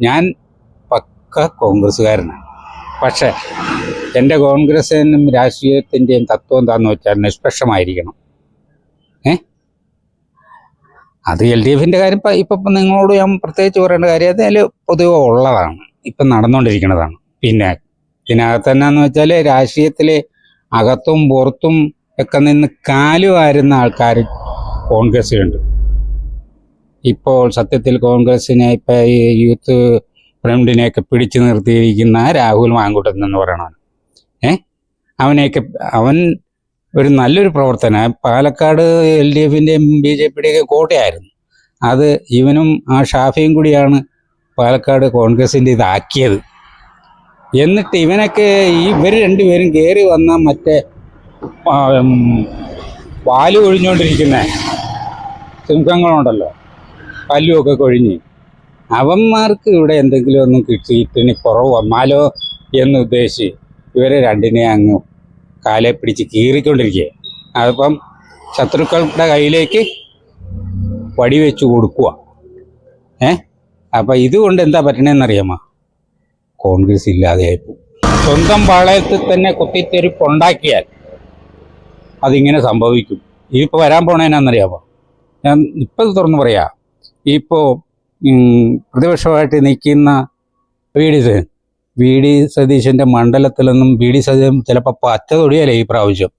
ഞാൻ പക്ക കോൺഗ്രസ്സുകാരനാണ്. പക്ഷേ എന്റെ കോൺഗ്രസ്സിനും രാഷ്ട്രീയത്തിന്റെയും തത്വം എന്താണെന്ന് വെച്ചാൽ നിഷ്പക്ഷമായിരിക്കണം. ഏ? അത് എൽ ഡി എഫിന്റെ കാര്യം ഇപ്പം ഇപ്പം നിങ്ങളോട് ഞാൻ പ്രത്യേകിച്ച് പറയേണ്ട കാര്യം അതിൽ പൊതുവെ ഉള്ളതാണ്. ഇപ്പം നടന്നുകൊണ്ടിരിക്കുന്നതാണ്. പിന്നെ ഇതിനകത്ത് വെച്ചാൽ രാഷ്ട്രീയത്തിൽ അകത്തും പുറത്തും ഒക്കെ നിന്ന് കാലു വാരുന്ന ആൾക്കാർ കോൺഗ്രസ്സിലുണ്ട്. ഇപ്പോൾ സത്യത്തിൽ കോൺഗ്രസിനെ ഇപ്പം ഈ യൂത്ത് ഫ്രണ്ടിനെയൊക്കെ പിടിച്ചു നിർത്തിയിരിക്കുന്ന രാഹുൽ മാങ്കുട്ടൻ എന്ന് പറയണവൻ. ഏ? അവനെയൊക്കെ അവൻ ഒരു നല്ലൊരു പ്രവർത്തന. പാലക്കാട് എൽ ഡി എഫിന്റെയും ബി ജെ പിയുടെയൊക്കെ കോട്ടയായിരുന്നു. അത് ഇവനും ആ ഷാഫിയും കൂടിയാണ് പാലക്കാട് കോൺഗ്രസിന്റെ ഇതാക്കിയത്. എന്നിട്ട് ഇവനൊക്കെ ഇവർ രണ്ടുപേരും കയറി വന്ന മറ്റേ പാൽ ഒഴിഞ്ഞുകൊണ്ടിരിക്കുന്ന സിംഹങ്ങളുണ്ടല്ലോ. പല്ലുമൊക്കെ കൊഴിഞ്ഞ്. അവന്മാർക്ക് ഇവിടെ എന്തെങ്കിലും ഒന്നും കിട്ടിയിട്ടിന് കുറവ്? വന്നാലോ എന്ന് ഉദ്ദേശിച്ച് ഇവരെ രണ്ടിനെ അങ്ങ് കാലെ പിടിച്ച് കീറിക്കൊണ്ടിരിക്കുക അതിപ്പം ശത്രുക്കളുടെ കയ്യിലേക്ക് വടിവെച്ച് കൊടുക്കുക ഏ? അപ്പം ഇതുകൊണ്ട് എന്താ പറ്റണേന്നറിയാമോ? കോൺഗ്രസ് ഇല്ലാതെയായിപ്പോ സ്വന്തം പാളയത്തിൽ തന്നെ കുത്തിത്തെരിപ്പുണ്ടാക്കിയാൽ അതിങ്ങനെ സംഭവിക്കും. ഇതിപ്പോൾ വരാൻ പോണേനാന്നറിയാമോ? ഞാൻ ഇപ്പം തുറന്നു പറയാം. ഇപ്പോൾ പ്രതിപക്ഷമായിട്ട് നിൽക്കുന്ന V D Satheesan. V D സതീശന്റെ മണ്ഡലത്തിലൊന്നും വി ഡി സതീശൻ ചിലപ്പോൾ പച്ച തൊടിയല്ലേ ഈ പ്രാവശ്യം?